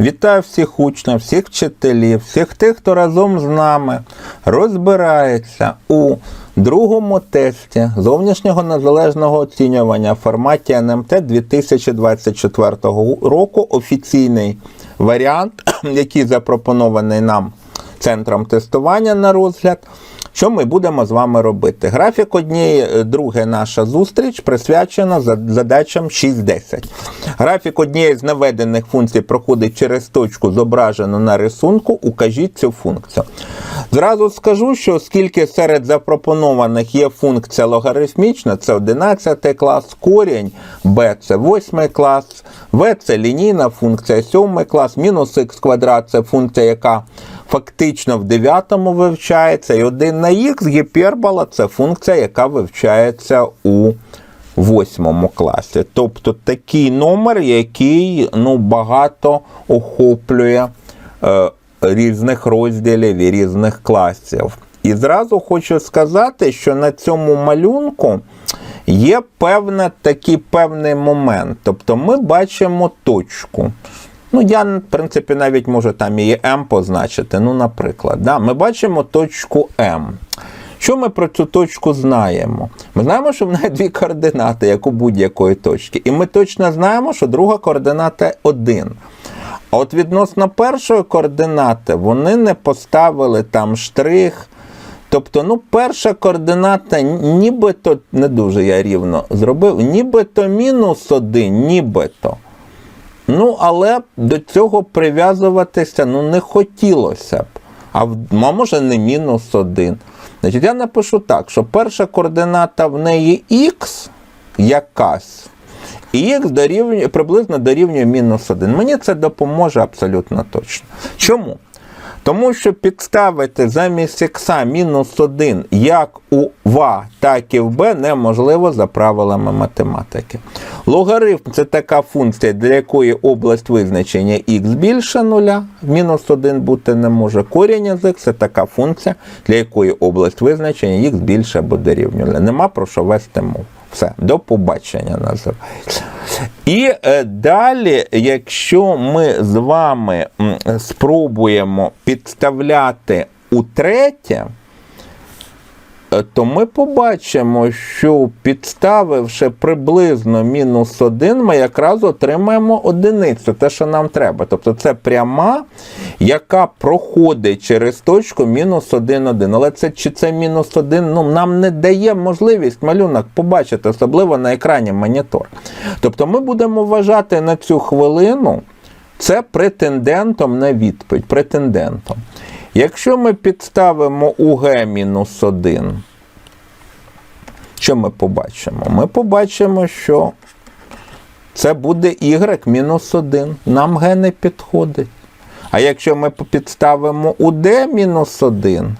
Вітаю всіх учнів, всіх вчителів, всіх тих, хто разом з нами розбирається у другому тесті зовнішнього незалежного оцінювання в форматі НМТ 2024 року. Офіційний варіант, який запропонований нам центром тестування на розгляд. Що ми будемо з вами робити? Графік однієї, е, друге наша зустріч присвячена задачам 6.10. Графік однієї з наведених функцій проходить через точку, зображену на рисунку. Укажіть цю функцію. Зразу скажу, що оскільки серед запропонованих є функція логарифмічна, це 11 клас, корінь, Б це 8 клас, В це лінійна функція, 7 клас, мінус х квадрат це функція, яка фактично в 9 вивчається, і 1 на х гіпербола це функція, яка вивчається у 8 класі. Тобто такий номер, який ну, багато охоплює е, різних розділів і різних класів. І зразу хочу сказати, що на цьому малюнку є певне, такий певний момент. Тобто ми бачимо точку. Ну, я, в принципі, навіть можу там і М позначити. Ну, наприклад, да, ми бачимо точку М. Що ми про цю точку знаємо? Ми знаємо, що в неї дві координати, як у будь-якої точки. І ми точно знаємо, що друга координата 1. А от відносно першої координати вони не поставили там штрих. Тобто, ну, перша координата, нібито не дуже я рівно зробив, нібито мінус 1, нібито. Ну, але до цього прив'язуватися ну, не хотілося б. А може не мінус один. Значить, я напишу так, що перша координата в неї х якась. І х дорівнює, приблизно дорівнює мінус 1. Мені це допоможе абсолютно точно. Чому? Тому що підставити замість х мінус 1 як у В, так і в Б неможливо за правилами математики. Логарифм це така функція, для якої область визначення х більше нуля, мінус 1 бути не може. Корінь із х це така функція, для якої область визначення х більше або дорівнює нуля. Нема про що вести мову. Все, до побачення називається. І е, далі, якщо ми з вами спробуємо підставляти утретє, то ми побачимо, що підставивши приблизно мінус 1, ми якраз отримаємо одиницю, те, що нам треба. Тобто це пряма, яка проходить через точку мінус 1, 1. Але це чи це мінус 1, ну, нам не дає можливість малюнок побачити, особливо на екрані монітор. Тобто ми будемо вважати на цю хвилину це претендентом на відповідь. Претендентом. Якщо ми підставимо УГ мінус 1, що ми побачимо? Ми побачимо, що це буде y-1. Нам Г не підходить. А якщо ми підставимо УД мінус 1,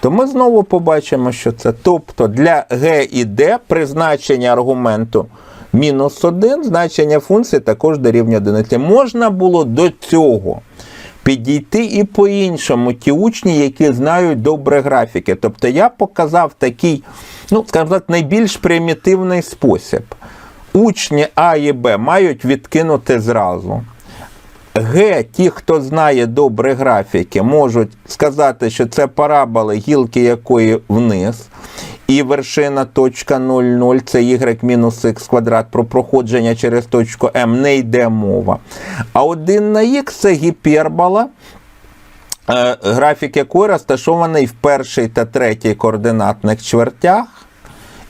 то ми знову побачимо, що це. Тобто для Г і Д призначення аргументу мінус 1, значення функції також дорівнює 1. Можна було до цього підійти і по-іншому ті учні, які знають добре графіки. Тобто я показав такий, ну, скажімо так, найбільш примітивний спосіб. Учні А і Б мають відкинути зразу. Г, ті, хто знає добре графіки, можуть сказати, що це параболи, гілки якої вниз. І вершина точка 0,0 це y мінус х квадрат про проходження через точку М не йде мова. А 1 на х це гіпербола, е, графік якої розташований в першій та третій координатних чвертях.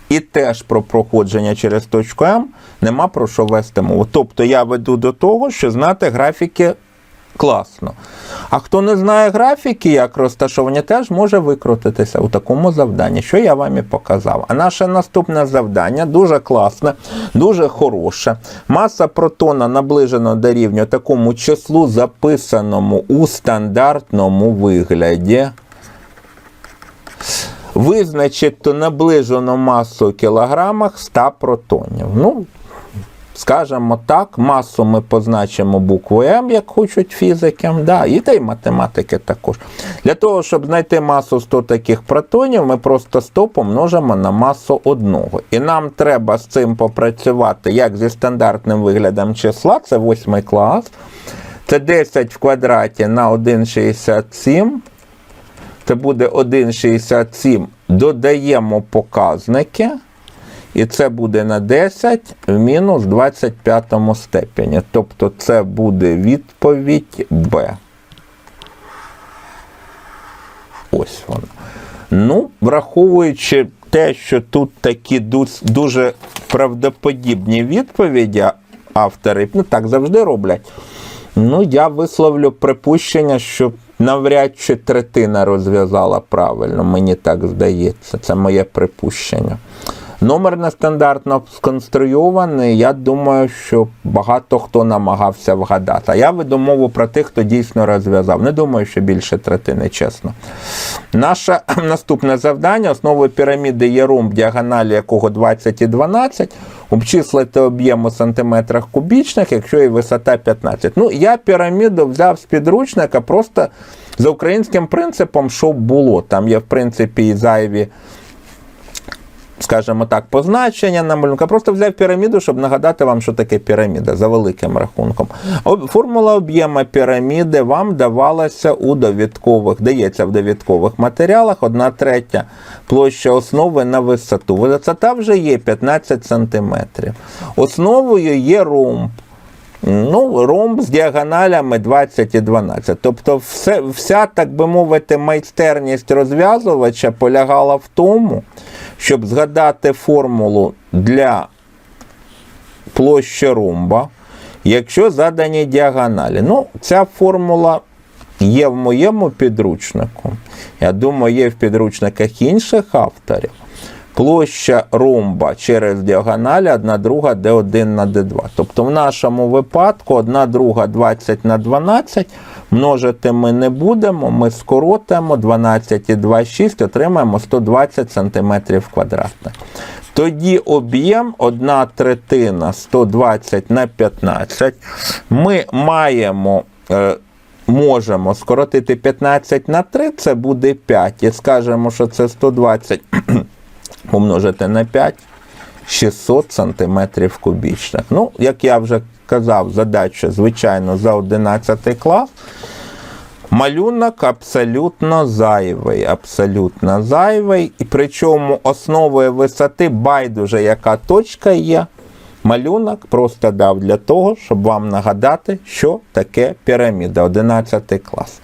І теж про проходження через точку М нема про що вести мову. Тобто я веду до того, що знати графіки класно. А хто не знає графіки, як розташовані, теж може викрутитися у такому завданні, що я вам і показав. А наше наступне завдання дуже класне, дуже хороше. Маса протона наближена дорівнює такому числу, записаному у стандартному вигляді. Визначити наближену масу у кілограмах 100 протонів. Ну, скажімо так, масу ми позначимо буквою М, як хочуть фізики, да, і та й математики також. Для того, щоб знайти масу 100 таких протонів, ми просто 100 помножимо на масу одного. І нам треба з цим попрацювати як зі стандартним виглядом числа, це 8 клас. Це 10 в квадраті на 1,67. Це буде 1,67. Додаємо показники. І це буде на 10 в мінус 25 степені. Тобто це буде відповідь Б. Ось вона. Ну, враховуючи те, що тут такі дуже правдоподібні відповіді автори, ну так завжди роблять. Ну, я висловлю припущення, що навряд чи третина розв'язала правильно, мені так здається. Це моє припущення. Номер нестандартно сконструйований. Я думаю, що багато хто намагався вгадати. А я веду мову про тих, хто дійсно розв'язав. Не думаю, що більше третини, чесно. Наше наступне завдання: основою піраміди є ромб, діагоналі якого 20 і 12. Обчислити об'єм у сантиметрах кубічних, якщо і висота 15. Ну, я піраміду взяв з підручника просто за українським принципом, що було. Там є, в принципі, і зайві скажімо так, позначення на малюнка. Просто взяв піраміду, щоб нагадати вам, що таке піраміда за великим рахунком. Формула об'єма піраміди вам давалася у довідкових, дається в довідкових матеріалах, одна третя площа основи на висоту. Висота вже є 15 см. Основою є ромб. Ну, ромб з діагоналями 20 і 12. Тобто, все, вся, так би мовити, майстерність розв'язувача полягала в тому, щоб згадати формулу для площі ромба, якщо задані діагоналі. Ну, ця формула є в моєму підручнику. Я думаю, є в підручниках інших авторів. Площа ромба через діагоналі 1 друга d1 на d2. Тобто в нашому випадку 1 друга 20 на 12 множити ми не будемо, ми скоротимо 12 і 2, 6, отримаємо 120 см квадратних. Тоді об'єм 1 третина 120 на 15. Ми маємо. е, Можемо скоротити 15 на 3, це буде 5. І скажемо, що це 120 помножити на 5, 600 сантиметрів кубічних. Ну, як я вже казав, задача, звичайно, за 11 клас. Малюнок абсолютно зайвий, абсолютно зайвий. І причому основою висоти байдуже, яка точка є. Малюнок просто дав для того, щоб вам нагадати, що таке піраміда, 11 клас.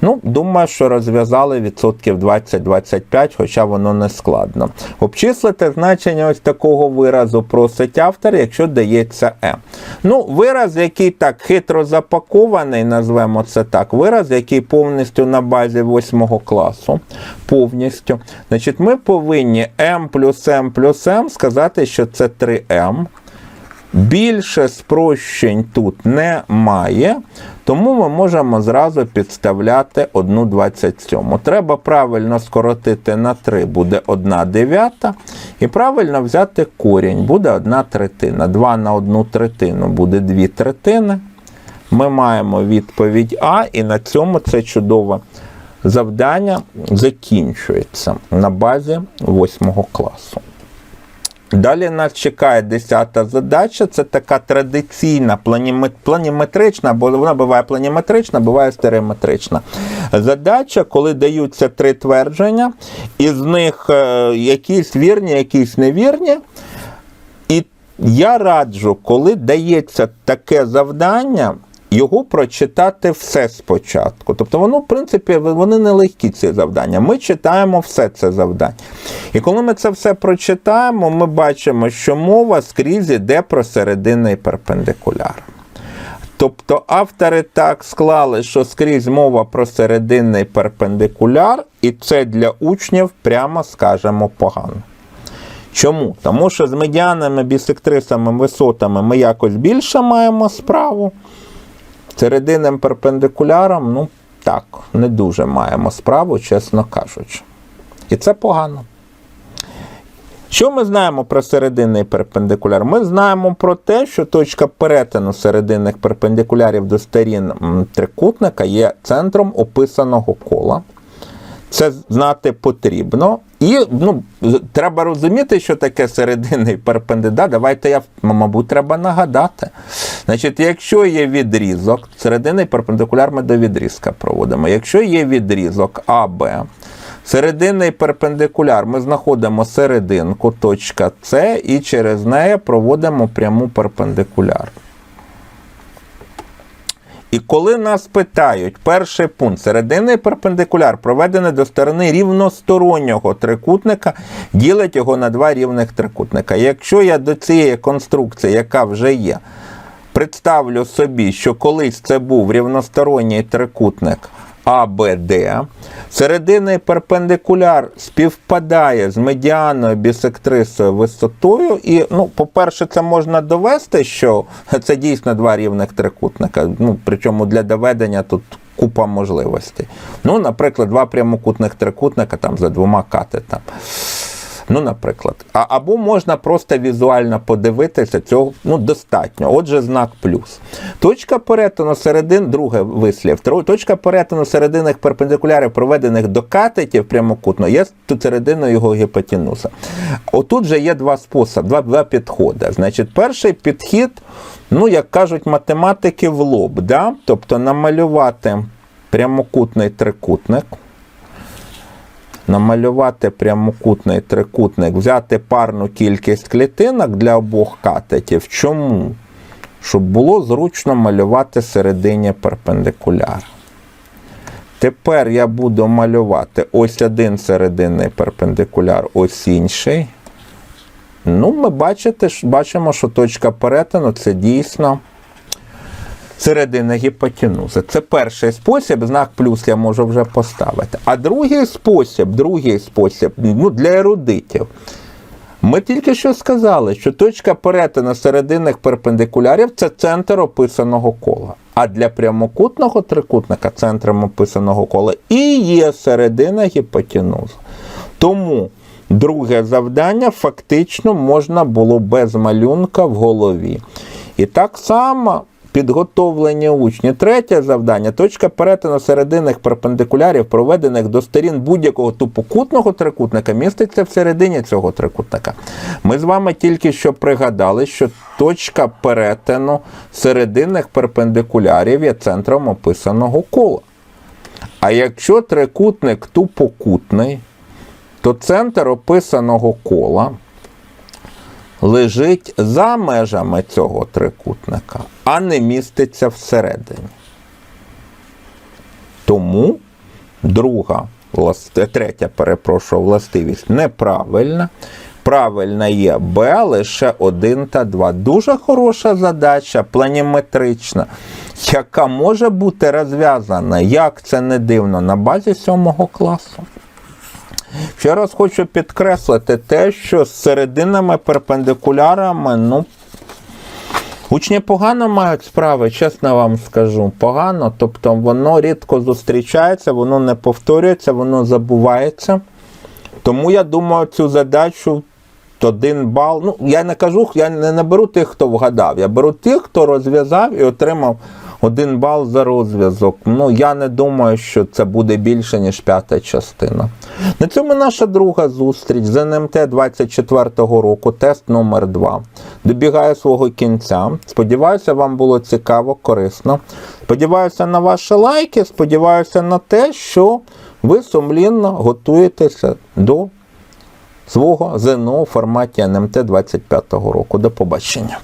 Ну, думаю, що розв'язали відсотків 20-25, хоча воно не складно. Обчислити значення ось такого виразу просить автор, якщо дається М. Ну, вираз, який так хитро запакований, назвемо це так, вираз, який повністю на базі 8 класу. Повністю. Значить, ми повинні m плюс m плюс m сказати, що це 3m. Більше спрощень тут немає, тому ми можемо зразу підставляти 1,27. Треба правильно скоротити на 3, буде 1 дев'ята. І правильно взяти корінь, буде 1 третина. 2 на 1 третину буде 2 третини. Ми маємо відповідь А, і на цьому це чудове завдання закінчується на базі 8 класу. Далі нас чекає 10-та задача. Це така традиційна планіметрична, бо вона буває планіметрична, буває стереометрична. Задача, коли даються три твердження, із них е, якісь вірні, якісь невірні. І я раджу, коли дається таке завдання, його прочитати все спочатку. Тобто воно, в принципі, вони не легкі ці завдання. Ми читаємо все це завдання. І коли ми це все прочитаємо, ми бачимо, що мова скрізь іде про серединний перпендикуляр. Тобто автори так склали, що скрізь мова про серединний перпендикуляр, і це для учнів, прямо скажемо, погано. Чому? Тому що з медіанами, бісектрисами, висотами ми якось більше маємо справу. Серединним перпендикуляром, ну так, не дуже маємо справу, чесно кажучи. І це погано. Що ми знаємо про серединний перпендикуляр? Ми знаємо про те, що точка перетину серединних перпендикулярів до сторін трикутника є центром описаного кола. Це знати потрібно. І ну, треба розуміти, що таке серединний перпендикуляр. Давайте я, мабуть, треба нагадати. Значить, якщо є відрізок, серединний перпендикуляр ми до відрізка проводимо. Якщо є відрізок АБ, серединний перпендикуляр, ми знаходимо серединку, точка С, і через неї проводимо пряму перпендикуляр. І коли нас питають, перший пункт, серединний перпендикуляр проведений до сторони рівностороннього трикутника, ділить його на два рівних трикутника. Якщо я до цієї конструкції, яка вже є, представлю собі, що колись це був рівносторонній трикутник АБД, серединний перпендикуляр співпадає з медіаною бісектрисою висотою. І, ну, по-перше, це можна довести, що це дійсно два рівних трикутника. Ну, причому для доведення тут купа можливостей. Ну, наприклад, два прямокутних трикутника там за двома катетами. Ну, наприклад. А, або можна просто візуально подивитися, цього ну, достатньо. Отже, знак плюс. Точка перетину середин, друге вислів. Точка перетину серединних перпендикулярів, проведених до катетів прямокутно, є серединою його гіпотенуза. Отут же є два способи, два, два підходи. Значить, перший підхід, ну, як кажуть математики, в лоб. Да? Тобто намалювати прямокутний трикутник намалювати прямокутний трикутник, взяти парну кількість клітинок для обох катетів. Чому? Щоб було зручно малювати середині перпендикуляр. Тепер я буду малювати ось один серединний перпендикуляр, ось інший. Ну, ми бачите, бачимо, що точка перетину це дійсно середина гіпотенузи. Це перший спосіб, знак плюс я можу вже поставити. А другий спосіб, другий спосіб ну, для ерудитів. Ми тільки що сказали, що точка перетину серединних перпендикулярів це центр описаного кола. А для прямокутного трикутника центром описаного кола і є середина гіпотенузи. Тому друге завдання фактично можна було без малюнка в голові. І так само підготовлені учні. Третє завдання точка перетину серединних перпендикулярів, проведених до сторін будь-якого тупокутного трикутника, міститься всередині цього трикутника. Ми з вами тільки що пригадали, що точка перетину серединних перпендикулярів є центром описаного кола. А якщо трикутник тупокутний, то центр описаного кола лежить за межами цього трикутника, а не міститься всередині. Тому друга, третя, перепрошую, властивість неправильна. Правильна є Б лише 1 та 2. Дуже хороша задача, планіметрична, яка може бути розв'язана, як це не дивно, на базі 7 класу. Ще раз хочу підкреслити те, що з серединами перпендикулярами, ну, учні погано мають справи, чесно вам скажу. Погано, тобто воно рідко зустрічається, воно не повторюється, воно забувається. Тому я думаю, цю задачу один бал. Ну, я не кажу, я не наберу тих, хто вгадав. Я беру тих, хто розв'язав і отримав один бал за розв'язок. Ну, я не думаю, що це буде більше, ніж п'ята частина. На цьому наша друга зустріч з НМТ 24-го року, тест номер 2 добігає свого кінця. Сподіваюся, вам було цікаво, корисно. Сподіваюся на ваші лайки, сподіваюся на те, що ви сумлінно готуєтеся до свого ЗНО у форматі НМТ 25-го року. До побачення.